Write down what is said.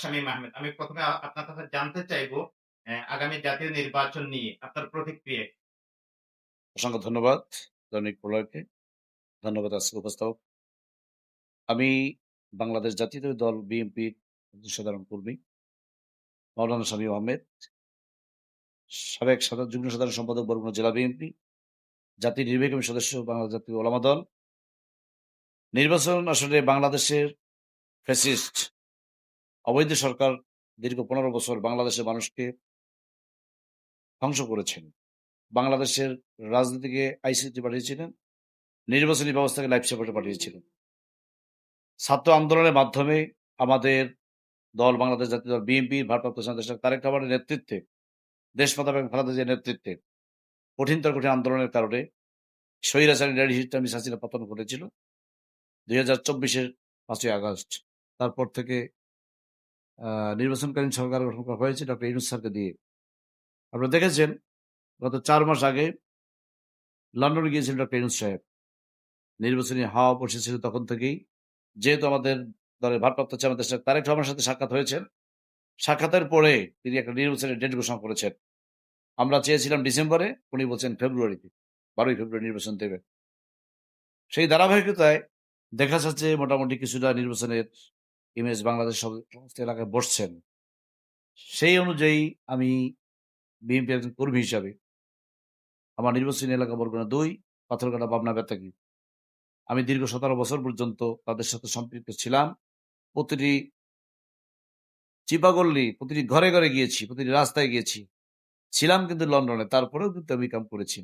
শামীম আহমেদ আমি প্রথমে আপনার কাছে জানতে চাইব আগামী জাতীয় নির্বাচন নিয়ে আপনার প্রতিক্রিয়া? অসংখ্য ধন্যবাদ, দৈনিক প্রলয়কে। ধন্যবাদ আজকে উপস্থাপক। আমি বাংলাদেশ জাতীয় দল বিএনপির সাধারণ কর্মী মৌলানা শামীম আহমেদ, সাবেক যুগ্ম সাধারণ সম্পাদক বরগুনা জেলা বিএনপি, জাতীয় নির্বাহী কমিটির সদস্য বাংলাদেশ জাতীয় ওলামা দল। নির্বাচন আসলে বাংলাদেশের ফ্যাসিস্ট অবৈধ সরকার দীর্ঘ পনেরো বছর বাংলাদেশের মানুষকে ধ্বংস করেছেন। বাংলাদেশের রাজনীতিকে আইসিটি পাঠিয়েছিলেন, নির্বাচনী ব্যবস্থাকে লাইফ সাপোর্টে পাঠিয়েছিলেন। ছাত্র আন্দোলনের মাধ্যমে আমাদের দল, বাংলাদেশ জাতীয় দল, বিএনপির ভারপ্রাপ্ত সদস্য তারেক রহমানের নেতৃত্বে দেশমাতা এবং খালেদা জিয়ার নেতৃত্বে কঠিনতর, কঠিন আন্দোলনের কারণে রেডি হিস্টামি হাসিনা পতন ঘটেছিল দুই হাজার চব্বিশের পাঁচই আগস্ট। তারপর থেকে নির্বাচনকালীন সরকার গঠন করা হয়েছে ডক্টর ইউনুস স্যারকে দিয়ে। আপনারা দেখেছেন, গত চার মাস আগে লন্ডনে গিয়েছিলেন ডক্টর ইউনুস সাহেব। নির্বাচনী হাওয়া বসেছিল তখন থেকেই। যেহেতু আমাদের দলের ভারপ্রাপ্ত চেয়ারম্যান দেশের তারেক রহমানের সাথে সাক্ষাৎ হয়েছেন, সাক্ষাতের পরে তিনি একটা নির্বাচনের ডেট ঘোষণা করেছেন। আমরা চেয়েছিলাম ডিসেম্বরে, উনি বলছেন ফেব্রুয়ারিতে, বারোই ফেব্রুয়ারি নির্বাচন দেবে সেই ধারাবাহিকতায় দেখা যাচ্ছে মোটামুটি কিছুটা নির্বাচনের ইমেজ বাংলাদেশ সমস্ত এলাকায় বসছেন। সেই অনুযায়ী আমি বিএনপি একজন কর্মী হিসাবে আমার নির্বাচনী এলাকা বরগুনা দুই, পাথরঘাটা, পাবনা বেতাকি আমি দীর্ঘ সতেরো বছর পর্যন্ত তাদের সাথে সম্পৃক্ত ছিলাম। প্রতিটি চিপাগল্লি, প্রতিটি ঘরে ঘরে গিয়েছি, প্রতিটি রাস্তায় গিয়েছি। ছিলাম কিন্তু লন্ডনে, তারপরেও কিন্তু আমি কাম করেছি।